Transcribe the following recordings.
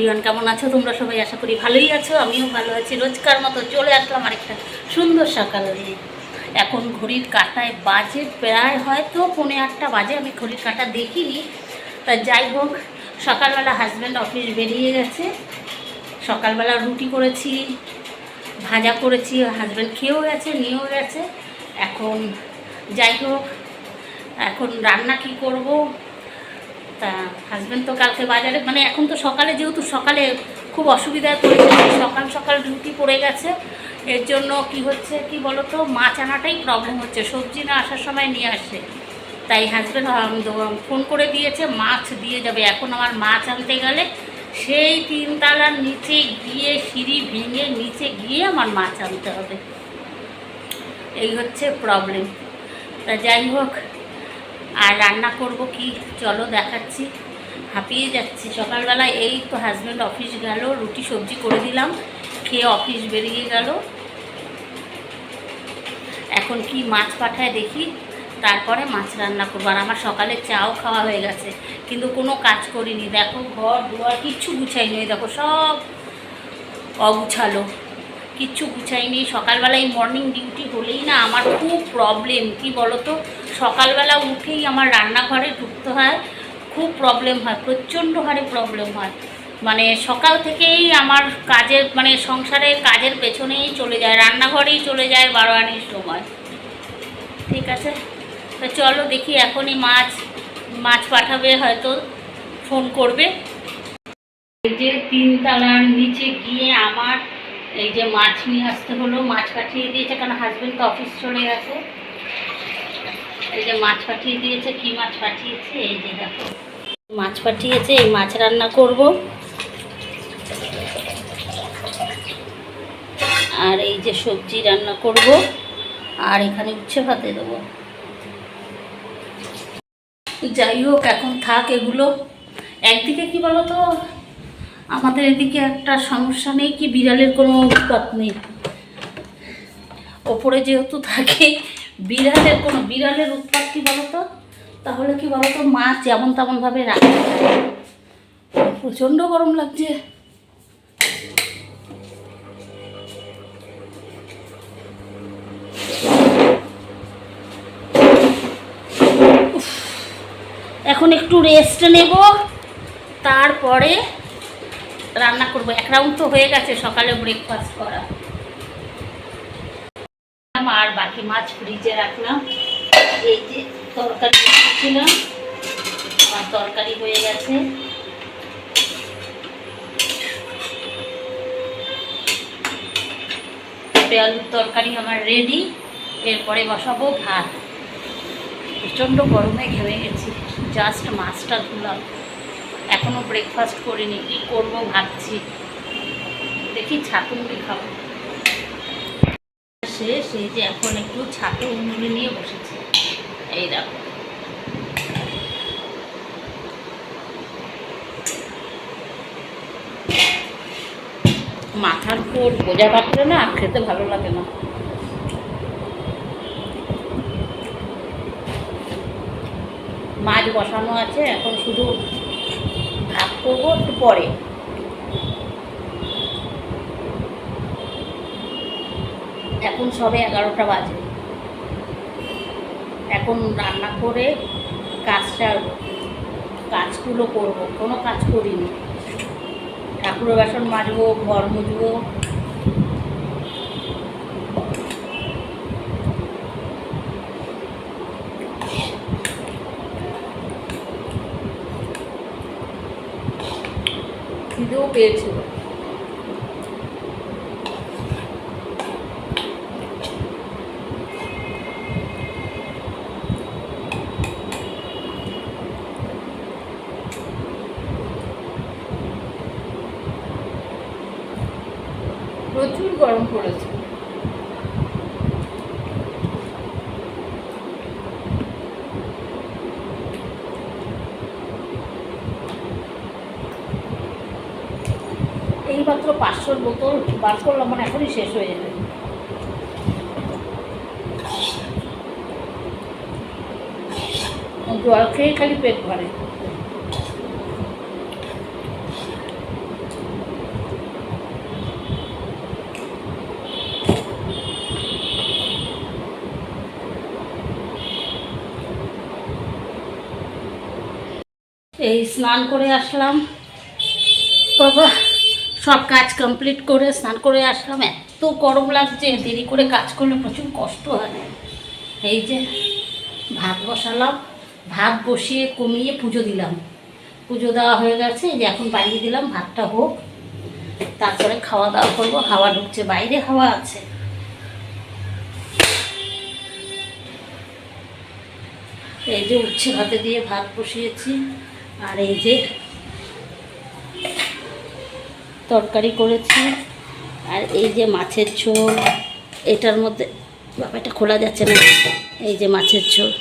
বিমান কেমন আছো? তোমরা সবাই আশা করি ভালোই আছো, আমিও ভালো আছি। রোজকার মতো চলে আসলাম আরেকটা সুন্দর সকাল নিয়ে। এখন ঘড়ির কাঁটায় বাজে প্রায় হয়তো পৌনে আটটা বাজে, আমি ঘড়ির কাঁটা দেখিনি। তা যাই হোক, সকালবেলা হাজব্যান্ড অফিস বেরিয়ে গেছে। সকালবেলা রুটি করেছি, ভাজা করেছি হাজব্যান্ড খেয়েও গেছে, নিয়েও গেছে। এখন যাই হোক, এখন রান্না কি করব? তা হাজব্যান্ড তো কালকে বাজারে মানে এখন তো সকালে যেহেতু সকালে খুব অসুবিধায় পড়েছে সকাল সকাল ডিউটি পড়ে গেছে। এর জন্য কি হচ্ছে, কি বলতো, মাছ আনাটাই প্রবলেম হচ্ছে। সবজি না আসার সময় নিয়ে আসে। তাই হাজব্যান্ড ফোন করে দিয়েছে, মাছ দিয়ে যাবে। এখন আমার মাছ আনতে গেলে সেই তিনতলার নিচে গিয়ে, সিঁড়ি ভেঙে নিচে গিয়ে আমার মাছ আনতে হবে। এই হচ্ছে প্রবলেম তা যাই হোক আর রান্না করব কি? চলো দেখাচ্ছি। হাঁপিয়ে যাচ্ছি। সকালবেলা এই তো হাজব্যান্ড অফিস গেল, রুটি, সবজি করে দিলাম, খেয়ে অফিস বেরিয়ে গেল। এখন কি মাছ পাঠায় দেখি, তারপরে মাছ রান্না করব। আর আমার সকালে চাও খাওয়া হয়ে গেছে, কিন্তু কোনো কাজ করিনি। দেখো ঘর, দুয়ার, কিচ্ছু গুছাইনি দেখো সব অগুছালো। কিচ্ছু গুছাইনি সকালবেলায় মর্নিং ডিউটি হলেই না আমার খুব প্রবলেম কি বলতো? সকালবেলা উঠেই আমার রান্নাঘরে ঢুকতে হয়, খুব প্রবলেম হয়, প্রচণ্ড হারে প্রবলেম হয়। মানে সকাল থেকেই আমার কাজের মানে সংসারের কাজের পেছনেই চলে যায়, রান্নাঘরেই চলে যায় বারোয়ানির সময়। ঠিক আছে? তো চলো দেখি এখনই মাছ মাছ পাঠাবে হয়তো ফোন করবে। এই যে তিনতলার নিচে গিয়ে আমার এই যে মাছ নিয়ে আসতে হলো, মাছ পাঠিয়ে দিয়েছে কারণ হাজবেন্ড তো অফিস চলে গেছে। এই যে মাছ পাঠিয়ে দিয়েছে, কি মাছ পাঠিয়েছে? এই যে দেখো। মাছ পাঠিয়েছে, এই মাছ রান্না করব। আর এই যে সবজি রান্না করব। আর এখানে উচ্ছে ভাতে দেবো। যাই হোক, এখন থাক এগুলো। একদিকে কি বলো তো আমাদের এদিকে একটা সমস্যা নেই কি বিড়ালের কোনো উৎপাত নেই। ওপরে যেহেতু থাকে বিড়ালের কোনো, বিড়ালের উৎপাত কি বলতো? তাহলে কি বলতো, মাছ যেমন তেমনভাবে রাখা। প্রচণ্ড গরম লাগছে। এখন একটু রেস্ট নেব, তারপরে রান্না করব। এক রাউন্ড তো হয়ে গেছে, সকালে ব্রেকফাস্ট করা। আর বাকি মাছ ফ্রিজে রাখলাম। এই যে তরকারি আর তরকারি হয়ে গেছে। আলুর তরকারি আমার রেডি এরপরে বসাবো ভাত। প্রচণ্ড গরমে ঘেমে গেছি জাস্ট মাছটা ধুলাম। এখনও ব্রেকফাস্ট করিনি, কী করব ভাবছি। দেখি ছাতু মুড়ি খাব। শেষ এই যে এখন একটু ছাতু মুড়ি নিয়ে বসেছে। এই দেখো। মাথার উপর বোঝা কাটলে না, খেতে ভালো লাগে না। মাছ বসানো আছে, এখন শুধু করব একটু পরে। এখন সবে এগারোটা বাজে। এখন রান্না করে কাজটা, কাজগুলো করব, কোনো কাজ করিনি। ঠাকুরের বাসন মাজবো, ঘর মুছবো পেয়েছিল। প্রচুর গরম পড়েছে। পাঁচশোর বোতল বার করলাম মানে এখনই শেষ হয়ে যাবে। জল খেয়ে খালি পেট ভরে। এই স্নান করে আসলাম। বাবা। সব কাজ কমপ্লিট করে, স্নান করে আসলাম। এত গরম লাগছে, দেরি করে কাজ করলে প্রচুর কষ্ট হয়। এই যে ভাত বসালাম, ভাত বসিয়ে কমিয়ে পুজো দিলাম। পুজো দেওয়া হয়ে গেছে যে এখন বাইরে দিলাম, ভাতটা হোক। তারপরে খাওয়া দাওয়া করব, হাওয়া ঢুকছে, বাইরে হাওয়া আছে। এই যে উচ্ছে ভাতে দিয়ে ভাত বসিয়েছি, আর এই যে তরকারি করেছি। আর এই যে মাছের ঝোল, এটার মধ্যে বাবাটা খোলা যাচ্ছে না। এই যে মাছের ঝোল।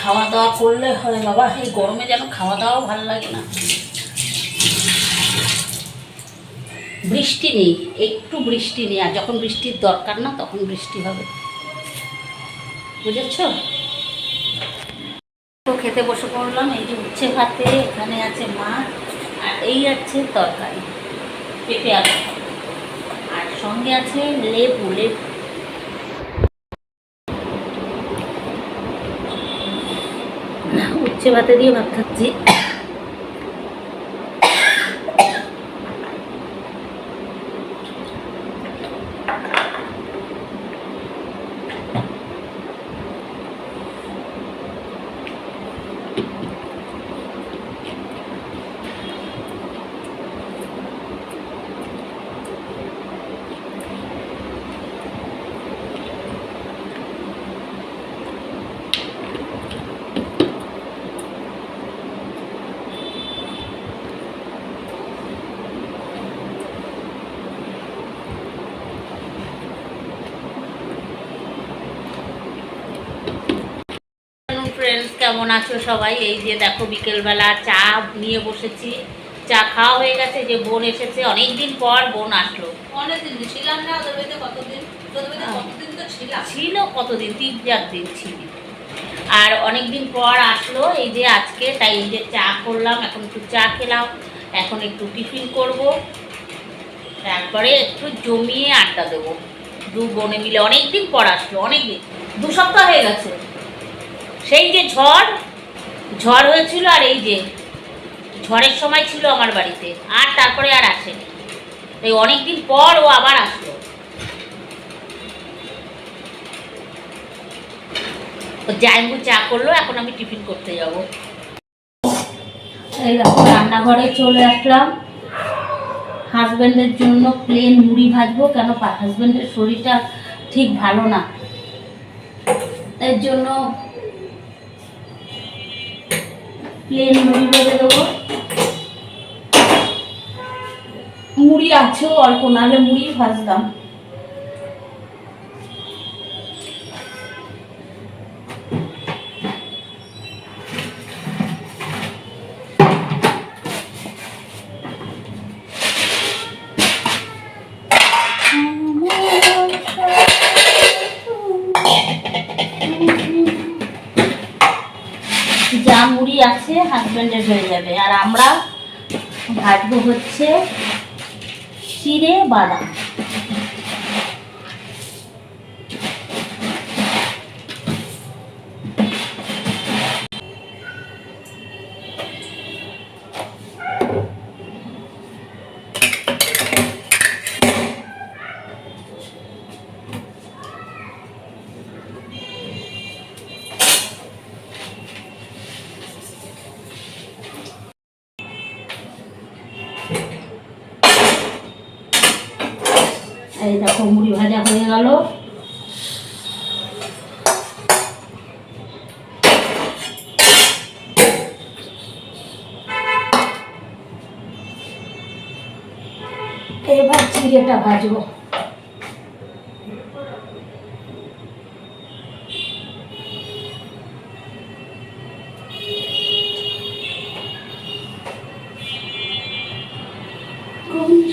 খাওয়া দাওয়া করলে হয় বাবা, এই গরমে যেন খাওয়া দাওয়াও ভালো লাগে না। বৃষ্টি নেই, একটু বৃষ্টি নেই, আর যখন বৃষ্টির দরকার না, তখন বৃষ্টি হবে। বুঝেছ? তো খেতে বসে পড়লাম, এই যে উচ্ছে ভাতে, এখানে আছে মাছ, আর এই আছে তরকারি, পেঁপে আলু, আর সঙ্গে আছে লেবু লেবু। উচ্ছে ভাতে দিয়ে ভাত খাচ্ছি। কেমন আছো সবাই? এই যে দেখো বিকেলবেলা চা নিয়ে বসেছি। চা খাওয়া হয়ে গেছে যে বোন এসেছে। অনেক দিন পর বোন আসলো। অনেকদিন ছিলাম না ওদের বাড়িতে কতদিন কতদিন তো ছিলাম। ছিল কতদিন? তিন চার দিন ছিল। আর অনেক দিন পর আসলো এই যে আজকে তাই এই যে চা করলাম এখন একটু চা খেলাম এখন একটু টিফিন করব। তারপরে একটু জমিয়ে আড্ডা দেবো। দু বোনে মিলে অনেকদিন পর আসলো অনেক দিন দু সপ্তাহ হয়ে গেছে। সেই যে ঝড় ঝড় হয়েছিল আর এই যে ঝড়ের সময় ছিল আমার বাড়িতে, আর তারপরে আর আসেনি। এই অনেক দিন পর ও আবার আসলো। জাইম্বু চা করল, এখন আমি টিফিন করতে যাব। এই রান্নাঘরে চলে আসলাম। হাজব্যান্ডের জন্য প্লেন মুড়ি ভাজবো, কেন হাজব্যান্ডের শরীরটা ঠিক ভালো না। এর জন্য প্লেন মুড়ি ভেজে দেবো। মুড়ি আছেও অল্প নাহলে মুড়ি ভাজতাম। আছে হাজব্যান্ডের হয়ে যাবে। আর আমরা ভাজবো হচ্ছে চিড়ে বাদাম। দেখো মুড়ি ভাজা হয়ে গেল। এবার চিড়েটা ভাজবো।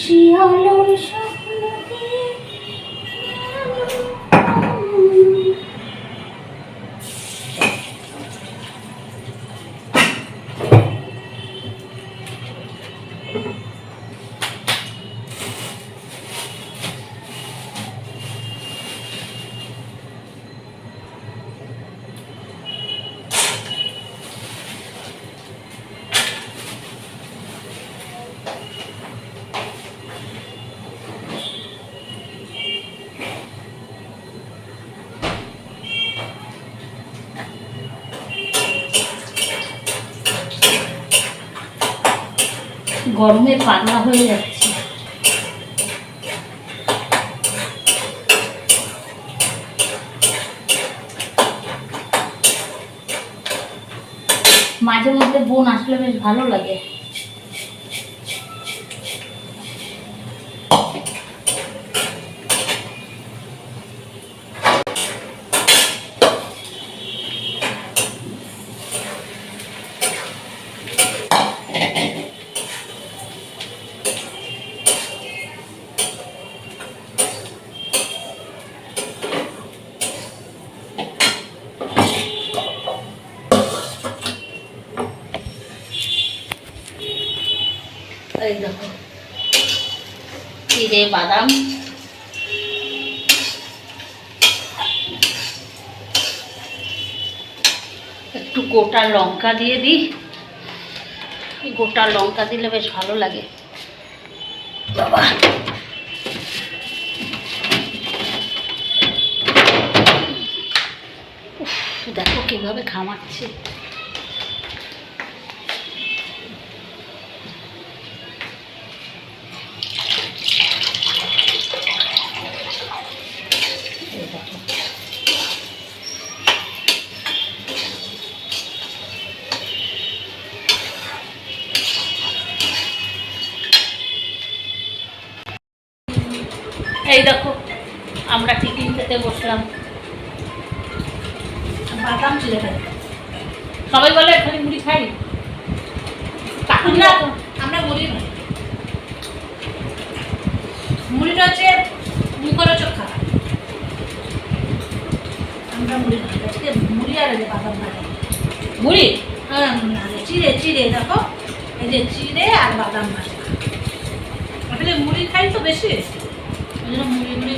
শিয়ালোর স্বপ্ন গরমে পাতলা হয়ে যাচ্ছে। মাঝে মধ্যে বোন আসলে বেশ ভালো লাগে এই দেখো চিড়ে বাদাম। একটু গোটা লঙ্কা দিয়ে দিই। গোটা লঙ্কা দিলে বেশ ভালো লাগে। বাবা। দেখো কীভাবে ঘামাচ্ছে। বলে এখানে মুড়ি খাই। কাকুন না, আমরা মুড়ি খাই। মুড়িটা হচ্ছে মুখরোচক খাবার। আমরা মুড়ি আজকে মুড়ি আর বাদাম ভাজা। মুড়ি? হ্যাঁ চিড়ে চিড়ে, দেখো। এই যে চিড়ে আর বাদাম ভাজা। আসলে মুড়ি খাই তো বেশি। ওই জন্য মুড়ি মুড়ি